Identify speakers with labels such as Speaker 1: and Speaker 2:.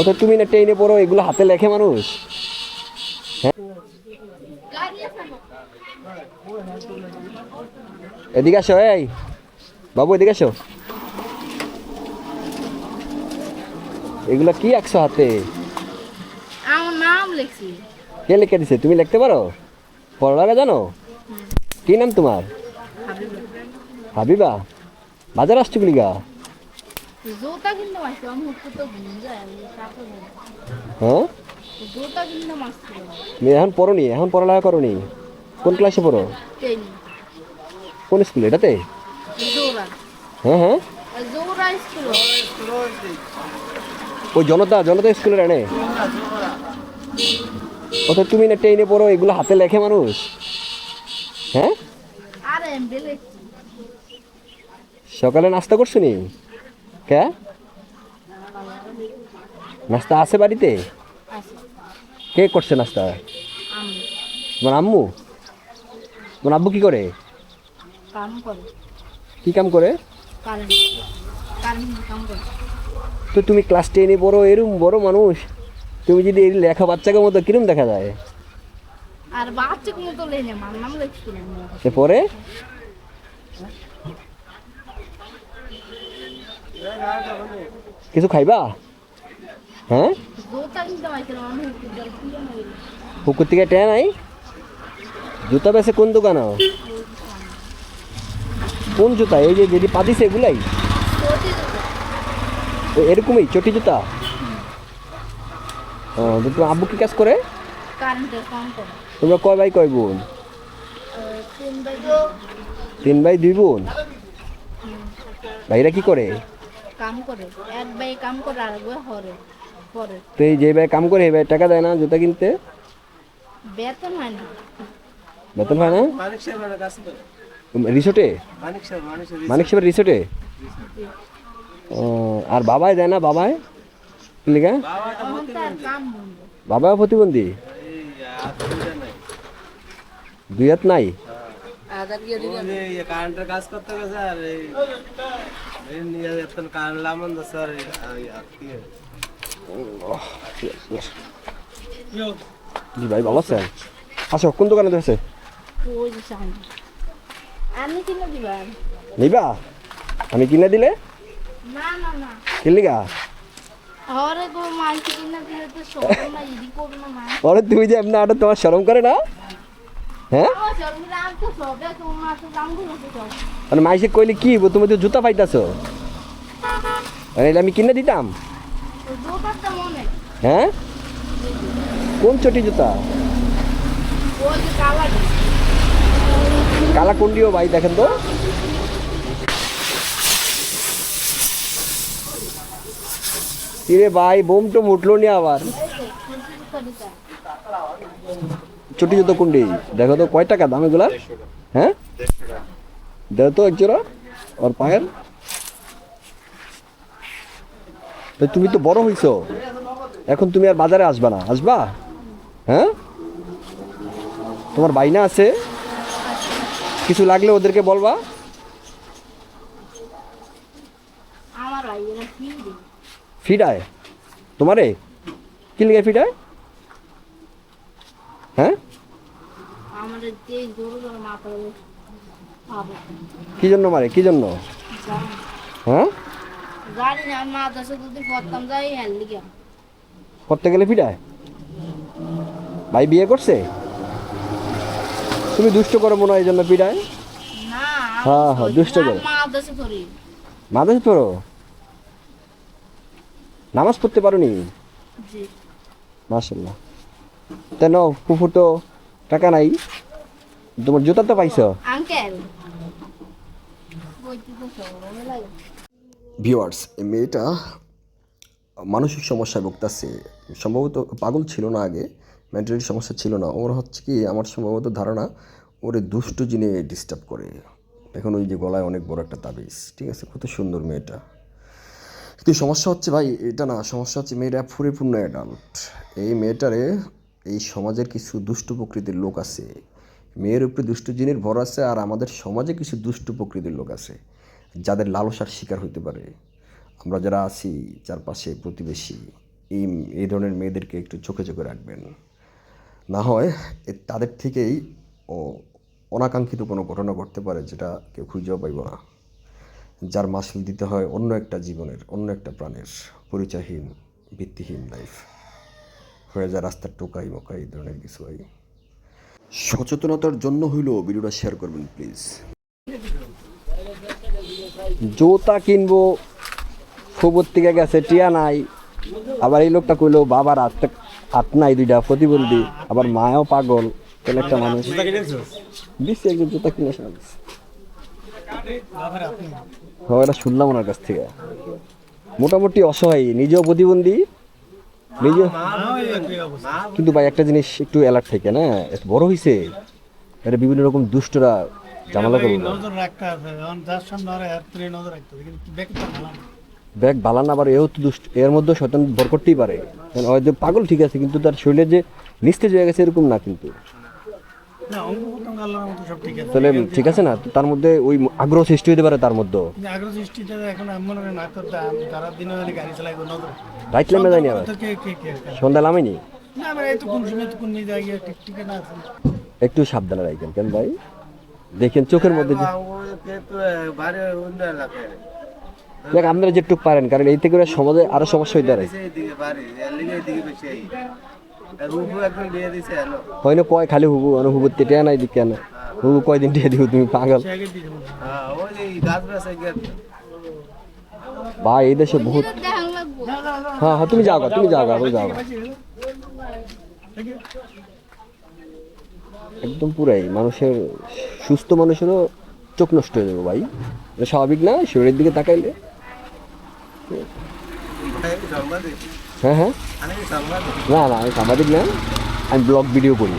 Speaker 1: অত তুমি না ট্রেনে পড়ো এগুলো হাতে লেখে মানুষ। হ্যাঁ? এদিকে আসো এই। বাবু এদিকে আসো। এগুলো কি আঁকছো হাতে?
Speaker 2: আমার নাম লিখছি।
Speaker 1: কে লিখে দিছে? তুমি লিখতে পারো? পড়ালেখা জানো? কি নাম তোমার? হাবিবা। বাজার আসছো লিগা?
Speaker 2: জোতা কিনতে মারছি আমি তো যায় আমি
Speaker 1: হ্যাঁ?
Speaker 2: জোতা কিনতে মারছি
Speaker 1: তুমি এখন এখন পড়ালেখা করনি? কোন ক্লাসে পড়ো? কোন স্কুল এটাতে? হ্যাঁ হ্যাঁ। ওই জনতা জনতা স্কুলের আনে অত তুমি না ট্রেনে পড়ো এগুলো হাতে লেখে মানুষ? হ্যাঁ? সকালে নাস্তা করছ নি? কে? নাস্তা আছে বাড়িতে? কে করছে নাস্তা? তোমার আম্মু? তোমার আব্বু কি করে? কি কাম করে? তো তুমি ক্লাস টেনে পড়ো এরম বড় মানুষ। তুমি যদি এই লেখা বাচ্চাকে মতো কিরম দেখা যায়?
Speaker 2: আর বাচ্চা কোনো তো লেনে আমার নাম লিখছিলাম
Speaker 1: পরে কিছু খাইবা? হ্যাঁ? পুকুর থেকে টেন নাই জুতা বেছে কোন দোকানে? কোন জুতা? এই যে যদি পাতিছে এগুলাই? এরকমই, চটি জুতা? তোমার আব্বু কি কাজ করে? তোমরা কয় ভাই, কয় বোন?
Speaker 2: তিন
Speaker 1: ভাই, দুই বোন? ভাইরা কি করে?
Speaker 2: কাম করে এক বাই কাম করে আর এক বাই হরে পরে
Speaker 1: তো এই যে ভাই কাম করে এই ভাই টাকা দেয় না জুতা কিনতে?
Speaker 2: বেতন হয় না।
Speaker 1: বেতন হয় না?
Speaker 3: মানিক সাহেবের কাছে
Speaker 1: রিসোর্টে?
Speaker 3: মানিক সাহেব মানিক সাহেব
Speaker 1: সাহেবের রিসোর্টে? ও, আর বাবাই দেয় না বাবাই?
Speaker 2: বন্ধ
Speaker 1: বাবাও প্রতিবন্ধী? দুই হাত নাই?
Speaker 3: কারেন্টের কাজ করতে গেছে আর আর কি
Speaker 1: জি ভাই ভালো আছেন? আসো কোন দোকানে ধরেছে
Speaker 2: দিবেন
Speaker 1: নিবা? আমি কিনে দিলে?
Speaker 2: না না না
Speaker 1: কি লিগা
Speaker 2: হরে গো মাংস কিনে দিলে তো সব না ইদি করবে না মা।
Speaker 1: ওরে তুমি যে এমনি আটা তোমার শরম করে না? হ্যাঁ? মানে মাইসে কইলে কি তুমি তো জুতা পাইতাছো। মানে আমি কিনে দিতাম। হ্যাঁ? কোন চটি জুতা? কালা কুন্ডিও ভাই, দেখেন তো। কিরে ভাই, বোম টোম উঠল নি আবার? চটি জুতো কুন্ডি। দেখো তো কয় টাকা দাম এগুলার? হ্যাঁ? দেখো তো এক জোড়া ওর পায়ের। তুমি তো বড় হইছো। এখন তুমি আর বাজারে আসবা না। আসবা? হ্যাঁ? তোমার বাইনা আছে। কিছু লাগলে ওদেরকে বলবা। ফিডায়? তোমারে? কি লিগে ফিডায়? হ্যাঁ?
Speaker 2: আমাদের পাবো।
Speaker 1: কি জন্য মারে? কি জন্য? হ্যাঁ?
Speaker 2: গাড়ি না মা দশে যদি পড়তাম যাই
Speaker 1: করতে গেলে ভাই বিয়ে করছে? তুমি দুষ্ট করো মনে হয় এই জন্য পিডায়
Speaker 2: না
Speaker 1: হ্যাঁ, হ্যাঁ, দুষ্ট করে।
Speaker 2: মা দশে করি
Speaker 1: পড়ো? নামাজ পড়তে পারো নি তা নাও তো টাকা নাই। তোমার জুতা তো পাইছো?
Speaker 2: আঙ্কেল।
Speaker 1: ভিওয়ার্স এই মেয়েটা মানসিক সমস্যায় ভুগতেছে। সম্ভবত পাগল ছিল না আগে মেন্টালি সমস্যা ছিল না। ওর হচ্ছে কি আমার সম্ভবত ধারণা ওরে দুষ্টু জিনে ডিস্টার্ব করে। এখন ওই যে গলায় অনেক বড় একটা তাবিজ ঠিক আছে? কত সুন্দর মেয়েটা। কিন্তু সমস্যা হচ্ছে ভাই এটা না সমস্যা হচ্ছে মেয়েটা পরিপূর্ণ অ্যাডাল্ট এই মেয়েটারে এই সমাজের কিছু দুষ্টু প্রকৃতির লোক আছে। মেয়ের উপরে দুষ্টু জিনের ভর আছে আর আমাদের সমাজে কিছু দুষ্টু প্রকৃতির লোক আছে, যাদের লালসার শিকার হইতে পারে। আমরা যারা আছি, চারপাশে প্রতিবেশী,
Speaker 4: এই এই ধরনের মেয়েদেরকে একটু চোখে চোখে রাখবেন। না হয় তাদের থেকেই ও অনাকাঙ্ক্ষিত কোনো ঘটনা ঘটতে পারে যেটা কেউ খুঁজেও পাইব না। যার মাসুল দিতে হয় অন্য একটা জীবনের, অন্য একটা প্রাণের, পরিচয়হীন, ভিত্তিহীন লাইফ হয়ে যায় রাস্তার টোকাই মোকাই এই ধরনের কিছু হয়। সচেতনতার জন্য হইলেও ভিডিওটা শেয়ার করবেন প্লিজ
Speaker 1: জুতা কিনবো খবর থেকে গেছে টিয়া নাই। আবার এই লোকটা কইলো বাবার হাত হাত নাই দুইটা প্রতিবন্ধী। আবার মায়াও পাগল। কোন একটা মানুষ দিচ্ছি একজন জুতা কিনে দিচ্ছি। হ্যাঁ এটা শুনলাম ওনার কাছ থেকে। মোটামুটি অসহায় নিজেও প্রতিবন্ধী কিন্তু ভাই একটা জিনিস একটু অ্যালার্ট থেকে না? এত বড় হয়েছে এটা বিভিন্ন রকম দুষ্টরা জামালা করবে।
Speaker 5: নজর রাখতে হবে। এখন যার সামনে আর এর তুলে নজর রাখতে হবে কিন্তু দেখতে ভালো না।
Speaker 1: ব্যাগ বালান আবার এও তো দুষ্ট এর মধ্যে শয়তান ভর করতেই পারে। কারণ হয়তো পাগল ঠিক আছে কিন্তু তার শরীরে যে নিস্তেজ হয়ে গেছে এরকম না কিন্তু। তাহলে ঠিক আছে না? তার মধ্যে ওই আগ্রহ সৃষ্টি হতে পারে তার মধ্যে।
Speaker 5: আগ্রহ সৃষ্টিতে এখন আমি মনে করি না তারা দিনে গাড়ি চালাই
Speaker 1: রাইট যায়নি আবার? সন্ধ্যা নামেনি
Speaker 5: না আমার এই কোন সময় কোন নিয়ে গিয়ে ঠিক ঠিক না আছে।
Speaker 1: একটু সাবধানে রাখেন কেন ভাই? দেখেন চোখের মধ্যে দেখ আপনারা যেটুকু পারেন কারণ এই থেকে সমাজে আরও সমস্যা হইতে পারে। হয় না কয় খালি হুবু আর হুবু তেটে নাই দিক কেন হুবু কয়দিন টিয়ে দিব, তুমি পাগল। ভাই, এই দেশে বহুত হ্যাঁ হ্যাঁ তুমি যাও তুমি যাও তুমি যাও একদম পুরাই মানুষের, সুস্থ মানুষেরও চোখ নষ্ট হয়ে যাবে ভাই। স্বাভাবিক না? শরীরের দিকে তাকাইলে? হ্যাঁ হ্যাঁ। না না আমি সাংবাদিক না। আমি ব্লগ ভিডিও করি।